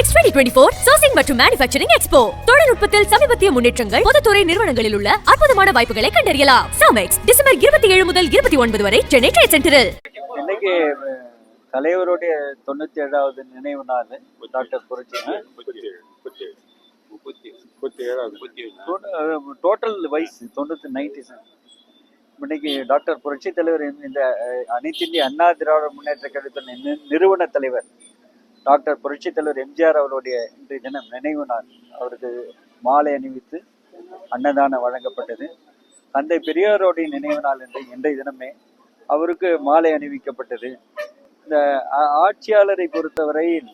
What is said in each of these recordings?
சமெக்ஸ் 2024 sourcing மற்றும் manufacturing expo தொழில்நுட்பத்தில் சமீபத்திய முன்னேற்றங்கள் பொதுத்துறை நிறுவனங்களில் உள்ள அற்புதமான வாய்ப்புகளை கண்டறியலாம். சாமெக்ஸ் டிசம்பர் இருபத்தி ஏழு முதல் இருபத்தி ஒன்பது வரை சென்னை ட்ரேட் சென்டரில் இன்னைக்கு தலைவருடைய தொண்ணூத்தி ஏழாவது நினைவு நாள் டாக்டர் புரட்சி டோட்டல் வைஸ் தொண்ணூத்தி நைன்டி இன்னைக்கு டாக்டர் புரட்சி தலைவர் இந்த- இந்த அனைத்து இந்திய அண்ணா திராவிட முன்னேற்ற கழகத்தின் நிறுவன தலைவர் டாக்டர் புரட்சி தலைவர் எம்ஜிஆர் அவருடைய இன்றைய தினம் நினைவு நாள். அவருக்கு மாலை அணிவித்து அன்னதானம் வழங்கப்பட்டது. தந்தை பெரியாரோடைய நினைவு நாள் என்று இன்றைய தினமே அவருக்கு மாலை அணிவிக்கப்பட்டது. இந்த ஆ- ஆட்சியாளரை பொறுத்தவரையில்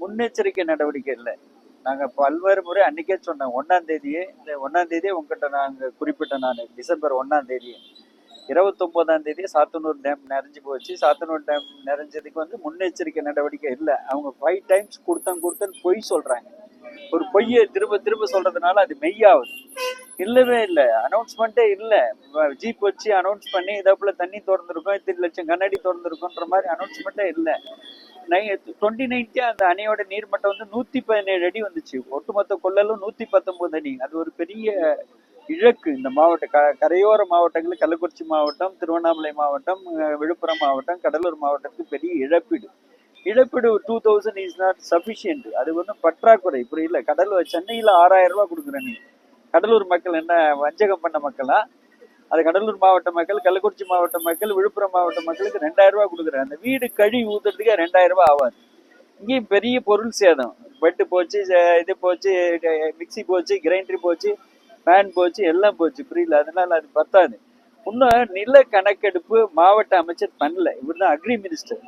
முன்னெச்சரிக்கை நடவடிக்கை இல்லை. நாங்கள் பல்வேறு முறை அன்னைக்கே சொன்னோம் ஒன்றாம் தேதியே இந்த ஒன்றாம் தேதியே உங்ககிட்ட நாங்கள் குறிப்பிட்ட நான் டிசம்பர் ஒன்றாம் தேதியே. இருபத்தொம்போதாம் தேதி சாத்தனூர் டேம் நிறைஞ்சு போச்சு. சாத்தனூர் டேம் நிறைஞ்சதுக்கு வந்து முன்னெச்சரிக்கை நடவடிக்கை இல்லை. அவங்க ஃபைவ் டைம்ஸ் கொடுத்தன் கொடுத்தன்னு பொய் சொல்கிறாங்க ஒரு பொய்யை திரும்ப திரும்ப சொல்றதுனால அது மெய்யாகுது. இல்லவே இல்லை. அனௌன்ஸ்மெண்ட்டே இல்லை. ஜீப் வச்சு அனௌன்ஸ் பண்ணி இதாப்புல தண்ணி திறந்துருக்கோம். இத்தனை லட்சம் கண்ணாடி திறந்துருக்கோன்ற மாதிரி அனௌன்ஸ்மெண்ட்டே இல்லை. நை டுவெண்ட்டி நைன்த்தே அந்த அணையோட நீர்மட்டம் வந்து நூற்றி பதினேழு அடி வந்துச்சு. ஒட்டுமொத்த கொள்ளலும் நூற்றி பத்தொம்போது அடி. அது ஒரு பெரிய கிழக்கு இந்த மாவட்ட க கரையோர மாவட்டங்கள் கள்ளக்குறிச்சி மாவட்டம் திருவண்ணாமலை மாவட்டம் விழுப்புரம் மாவட்டம் கடலூர் மாவட்டத்துக்கு பெரிய இழப்பீடு. இழப்பீடு two thousand is not sufficient அது ஒன்றும் பற்றாக்குறை புரியல? கடலூர் சென்னையில் ஆறாயிரம் ரூபாய் கொடுக்குற நீ. கடலூர் மக்கள் என்ன வஞ்சகம் பண்ண மக்களா? அது கடலூர் மாவட்ட மக்கள் கள்ளக்குறிச்சி மாவட்ட மக்கள் விழுப்புரம் மாவட்ட மக்களுக்கு ரெண்டாயிரம் ரூபாய் கொடுக்குறேன் அந்த வீடு கழி ஊத்துறதுக்கே ரெண்டாயிரம் ரூபாய் ஆகாது இங்கேயும் பெரிய பொருள் சேதம். பெட்டு போச்சு இது போச்சு மிக்ஸி போச்சு கிரைண்டர் போச்சு. ஃபேன் போச்சு எல்லாம் போச்சு. புரியல? அதனால அது பத்தாது. இன்னும் நில கணக்கெடுப்பு மாவட்ட அமைச்சர் பண்ணல. இவர் தான் அக்ரி மினிஸ்டர்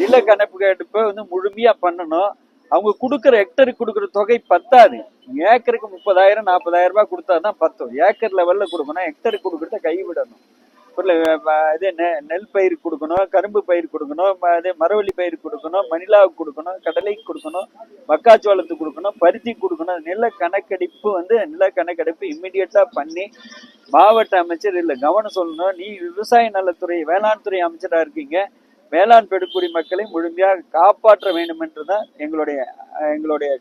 நில கணக்கெடுப்பை வந்து முழுமையா பண்ணணும். அவங்க கொடுக்குற ஹெக்டருக்கு கொடுக்குற தொகை பத்தாது. ஏக்கருக்கு முப்பதாயிரம் நாற்பதாயிரம் ரூபாய் கொடுத்தா தான் பத்தும். ஏக்கர் லெவலில் கொடுக்கணும். ஹெக்டருக்கு கொடுக்குறத கைவிடணும். இது நெ- நெல் பயிர் கொடுக்கணும் கரும்பு பயிர் கொடுக்கணும் அது மரவள்ளி பயிர் கொடுக்கணும் மணிலாவுக்கு கொடுக்கணும் கடலைக்கு கொடுக்கணும் மக்காச்சோளத்துக்கு கொடுக்கணும் பருத்தி கொடுக்கணும் நில கணக்கெடுப்பு வந்து நில கணக்கெடுப்பு இம்மிடியட்டா பண்ணி மாவட்ட அமைச்சர் இல்லை கவனம் சொல்லணும். நீ விவசாய நலத்துறை வேளாண் துறை அமைச்சரா இருக்கீங்க. வேளாண் பெடுக்குடி மக்களை முழுமையாக காப்பாற்ற வேண்டும் என்றுதான் எங்களுடைய எங்களுடைய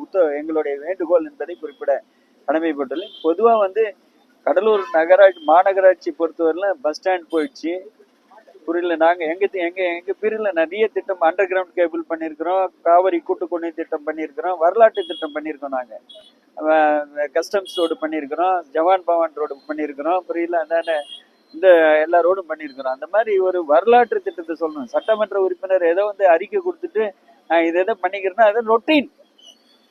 உத்த எங்களுடைய வேண்டுகோள் என்பதை குறிப்பிட கடமைப்பட்டுள்ளேன். பொதுவா வந்து கடலூர் நகராட்சி மாநகராட்சி பொறுத்தவரையில பஸ் ஸ்டாண்ட் போயிடுச்சு. புரியல நாங்க எங்க எங்கள் எங்க எங்க பிரிவில் நிறைய திட்டம் அண்டர் கிரவுண்ட் கேபிள் பண்ணியிருக்கிறோம். காவிரி கூட்டு குடிநீர் திட்டம் பண்ணியிருக்கிறோம். வரலாற்று திட்டம் பண்ணியிருக்கோம் நாங்க. கஸ்டம்ஸ் ரோடு பண்ணியிருக்கிறோம். ஜவான் பவான் ரோடு பண்ணியிருக்கிறோம். புரியல அதான? இந்த எல்லா ரோடும் பண்ணியிருக்கிறோம். அந்த மாதிரி ஒரு வரலாற்று திட்டத்தை சொல்லணும். சட்டமன்ற உறுப்பினர் ஏதோ வந்து அறிக்கை கொடுத்துட்டு நான் இதை எதை பண்ணிக்கிறேன்னா அது ரொட்டீன்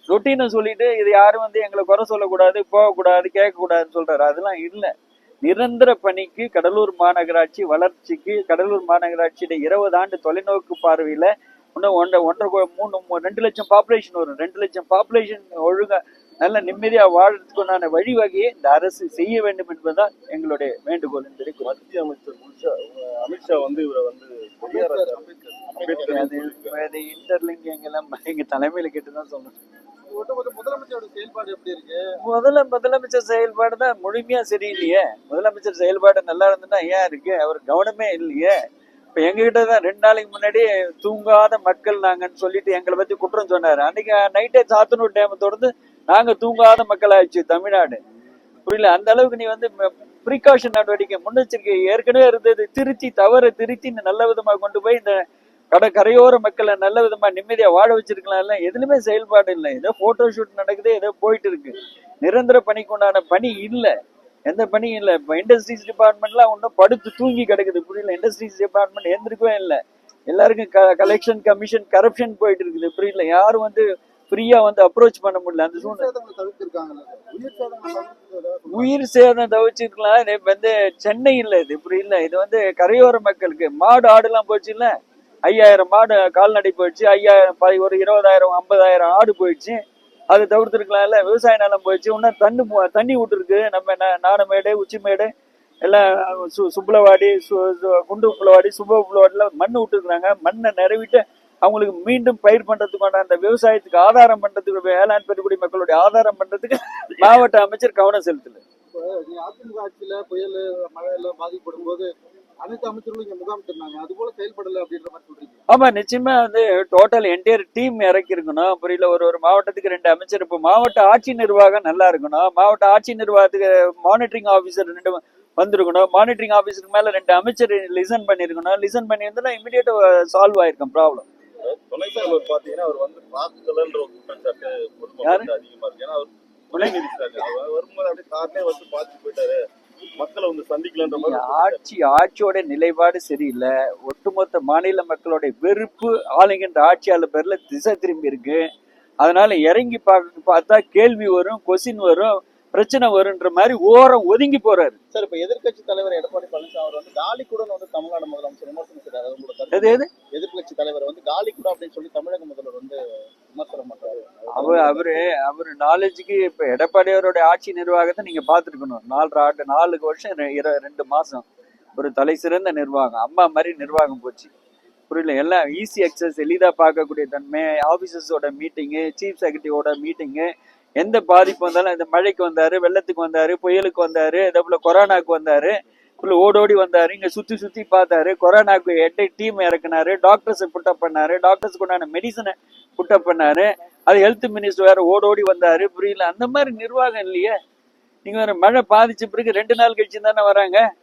ரொட்டீனை சொல்லிட்டு இது யாரும் வந்து எங்களை குறை சொல்லக்கூடாது போகக்கூடாது கேட்கக்கூடாதுன்னு சொல்றாரு அதெல்லாம் இல்லை நிரந்தர பணிக்கு கடலூர் மாநகராட்சி வளர்ச்சிக்கு கடலூர் மாநகராட்சியுடைய இருபது ஆண்டு தொலைநோக்கு பார்வையில இன்னும் ஒன்றரை ஒன்றரை மூணு ரெண்டு லட்சம் பாப்புலேஷன் வரும் ரெண்டு லட்சம் பாப்புலேஷன் ஒழுங்கா நல்ல நிம்மதியா வாழறதுக்குண்டான வழிவகையை இந்த அரசு செய்ய வேண்டும் என்பதுதான் எங்களுடைய வேண்டுகோள் குறிப்பிட்டு மத்திய அமைச்சர் அமித்ஷா வந்து இவரை வந்து இன்டர்லிங்கிங் எல்லாம் எங்க தலைமையில கேட்டுதான் சொல்லணும் ஒட்டுமொத்த முதலமைச்சரோட செயல்பாடு எப்படி இருக்கு? முதல்ல முதலமைச்சர் செயல்பாடு தான் முழுமையா சரியில்லையே. முதலமைச்சர் செயல்பாடு நல்லா இருந்ததுன்னா ஏன் இருக்கு? அவர் கவனமே இல்லையே. இப்ப எங்ககிட்ட தான் ரெண்டு நாளைக்கு முன்னாடி தூங்காத மக்கள் நாங்கன்னு சொல்லிட்டு எங்களை பத்தி குற்றம் சொன்னாரு. அன்னைக்கு நைட்டே சாத்தனூர் டேம் தொடர்ந்து நாங்க தூங்காத மக்கள் ஆயிடுச்சு தமிழ்நாடு. புரியல? அந்த அளவுக்கு நீ வந்து ப்ரிகாஷன் நடவடிக்கை முன்னெச்சரிக்கை ஏற்கனவே இருந்தது. திருத்தி தவற திருத்தி நல்ல விதமா கொண்டு போய் இந்த கட கரையோர மக்களை நல்ல விதமா நிம்மதியா வாழ வச்சிருக்கலாம்ல எதுலுமே செயல்பாடு இல்லை. ஏதோ போட்டோ ஷூட் நடக்குது ஏதோ போயிட்டு இருக்கு. நிரந்தர பணிக்கு உண்டான பணி இல்ல. எந்த பணியும் இல்ல. இப்ப இண்டஸ்ட்ரீஸ் டிபார்ட்மெண்ட்லாம் ஒன்றும் படுத்து தூங்கி கிடக்குது. புரியல? இண்டஸ்ட்ரீஸ் டிபார்ட்மெண்ட் எந்திருக்கவே இல்லை. எல்லாருக்கும் கலெக்ஷன் கமிஷன் கரப்ஷன் போயிட்டு இருக்குது. புரியல? யாரும் வந்து ஃப்ரீயா வந்து அப்ரோச் பண்ண முடியல. அந்த சூழ்நிலை. உயிர் சேதம் தவிச்சிருக்கலாம் இது வந்து சென்னை இல்ல. இது இல்ல இது வந்து கரையோர மக்களுக்கு. மாடு ஆடுலாம் போச்சு இல்ல? ஐயாயிரம் மாடு கால்நடை போயிடுச்சு ஐயாயிரம் ப- ஒரு இருபதாயிரம் ஐம்பதாயிரம் ஆடு போயிடுச்சு. அது தவிர்த்திருக்கலாம்ல விவசாய நிலம் போயிடுச்சு. இன்னும் தண்ணி தண்ணி விட்டுருக்கு நம்ம நானமேடு உச்சிமேடு எல்லாம் சு சுப்புலவாடி சு குண்டு உப்புலவாடி சுப உப்புலவாடில மண் விட்டுருக்குறாங்க மண்ணை நிறவிட்டு அவங்களுக்கு மீண்டும் பயிர் பண்ணுறதுக்கான அந்த விவசாயத்துக்கு ஆதாரம் பண்றதுக்கு வேளாண் பெருங்குடி மக்களுடைய ஆதாரம் பண்றதுக்கு மாவட்ட அமைச்சர் கவனம் செலுத்தலை. அதிமுக ஆட்சியில் புயல் மழை எல்லாம் பாதிக்கப்படும் போது அனைத்து அமைச்சர்களும் இங்க முகாம் திருநாங்க அது போல செயல்படல அப்படின்ற மாதிரி சொல்றீங்க. ஆமா நிச்சயமா வந்து டோட்டல் என்டையர் டீம் இறக்கி இருக்கணும். புரியல ஒரு ஒரு மாவட்டத்துக்கு ரெண்டு அமைச்சர். இப்போ மாவட்ட ஆட்சி நிர்வாகம் நல்லா இருக்கணும். மாவட்ட ஆட்சி நிர்வாகத்துக்கு மானிட்டரிங் ஆபீசர் ரெண்டு வந்திருக்கணும். மானிட்டரிங் ஆபீசருக்கு மேல ரெண்டு அமைச்சர் லிசன் பண்ணிருக்கணும். லிசன் பண்ணி இருந்தா இமீடியட்டா சால்வ் ஆயிருக்கும் ப்ராப்ளம் துணை முதல்வர் பாத்தீங்கன்னா அவர் வந்து பார்க்கலன்ற ஒரு குற்றச்சாட்டு இருக்கு. ஏன்னா அவர் துணை நிதி வரும்போது அப்படியே கார்னே வந்து பார்த்துட்டு போயிட்டாரு. மக்களை வந்து சந்திக்கலன்ற மாதிரி ஆட்சி ஆட்சியோட நிலைப்பாடு சரியில்லை. ஒட்டுமொத்த மாநில மக்களுடைய வெறுப்பு ஆளுகின்ற ஆட்சியாளர் பேர்ல திசை திரும்பி இருக்கு. அதனால இறங்கி பார்க்க பார்த்தா கேள்வி வரும் கொஸ்டின் வரும் பிரச்சனை வரும்ன்ற மாதிரி ஓரம் ஒதுங்கி போறாரு. சார் இப்ப எதிர்க்கட்சி தலைவர் எடப்பாடி பழனிசாமி அவர் வந்து காலிக்குடன் வந்து தமிழ்நாடு முதலமைச்சர் விமர்சனம் கருத்து. எது எது? எதிர்க்கட்சி தலைவர் வந்து காலிக்குடம் அப்படின்னு சொல்லி தமிழக முதல்வர் வந்து அவர் அவரு அவரு நாலேஜுக்கு இப்ப எடப்பாடி அவருடைய ஆட்சி நிர்வாகத்தை நீங்க பார்த்துருக்கணும். நாலு ஆண்டு நாலு வருஷம் ரெண்டு மாசம். ஒரு தலை சிறந்த நிர்வாகம். அம்மா மாதிரி நிர்வாகம் போச்சு. புரியல? எல்லாம் ஈஸி அக்சஸ் எளிதா பார்க்கக்கூடிய தன்மை ஆபீசர்ஸோட மீட்டிங்கு சீஃப் செக்ரட்டரியோட மீட்டிங்கு எந்த பாதிப்பு வந்தாலும் இந்த மழைக்கு வந்தாரு வெள்ளத்துக்கு வந்தாரு புயலுக்கு வந்தாரு அதே போல கொரோனாக்கு வந்தாரு. ஓடோடி வந்தாரு. இங்க சுத்தி சுத்தி பார்த்தாரு. கொரோனாக்கு ஹெட் டீம் இறக்குனாரு. டாக்டர்ஸ் புட்டப் பண்ணாரு. டாக்டர்ஸ்க்கு உண்டான மெடிசனை புட்டப் பண்ணாரு. அது ஹெல்த் மினிஸ்டர் வேற ஓடோடி வந்தாரு. புரியல. அந்த மாதிரி நிர்வாகம் இல்லையே. நீங்க வேற மழை பாதிச்ச பிறகு ரெண்டு நாள் கழிச்சு தானே வராங்க.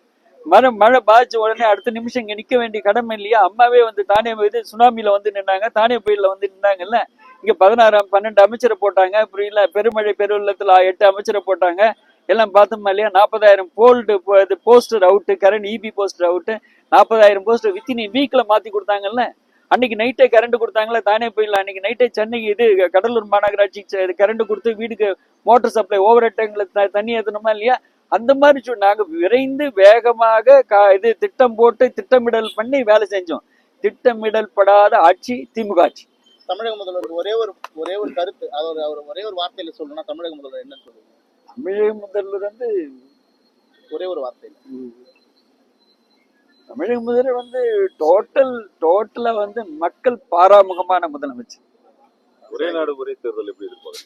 மழை மழை பாதிச்ச உடனே அடுத்த நிமிஷம் இங்க நிக்க வேண்டிய கடமை இல்லையா? அம்மாவே வந்து தானே இது சுனாமியில வந்து நின்னாங்க. தானே புயல்ல வந்து நின்னாங்கல்ல. இங்க பதினாறாம் பன்னெண்டு அமைச்சரை போட்டாங்க. புரியல. பெருமழை பெருவெள்ளத்துல எட்டு அமைச்சரை போட்டாங்க. எல்லாம் பார்த்தோமா இல்லையா நாற்பதாயிரம் போல்டு இது poster out current EB poster out நாற்பதாயிரம் போஸ்டர் வித்தின் வீக்கில் மாற்றி கொடுத்தாங்கல்ல? அன்னைக்கு நைட்டே கரண்ட் கொடுத்தாங்களே தானே போயிடலாம். அன்னைக்கு நைட்டே சென்னைக்கு இது கடலூர் மாநகராட்சிக்கு கரண்ட் கொடுத்து வீட்டுக்கு மோட்டர் சப்ளை ஓவர் டேங்க்ல தண்ணி ஏற்றணுமா இல்லையா? அந்த மாதிரி சொல்லி நாங்கள் விரைந்து வேகமாக கா- இது திட்டம் போட்டு திட்டமிடல் பண்ணி வேலை செஞ்சோம். திட்டமிடல் படாத ஆட்சி திமுக ஆட்சி. தமிழக முதல்வர் ஒரே ஒரு ஒரே ஒரு கருத்து அவர் அவர் ஒரே ஒரு வார்த்தையில சொல்லணும்னா தமிழக முதல்வர் என்னன்னு சொல்லுங்க தமிழக முதல்வர் வந்து ஒரே ஒரு வார்த்தை. தமிழக முதல்வர் வந்து டோட்டல் டோட்டலா வந்து மக்கள் பாராமுகமான முதலமைச்சர். ஒரே நாடு ஒரே தேர்தல் எப்படி இருக்கும்?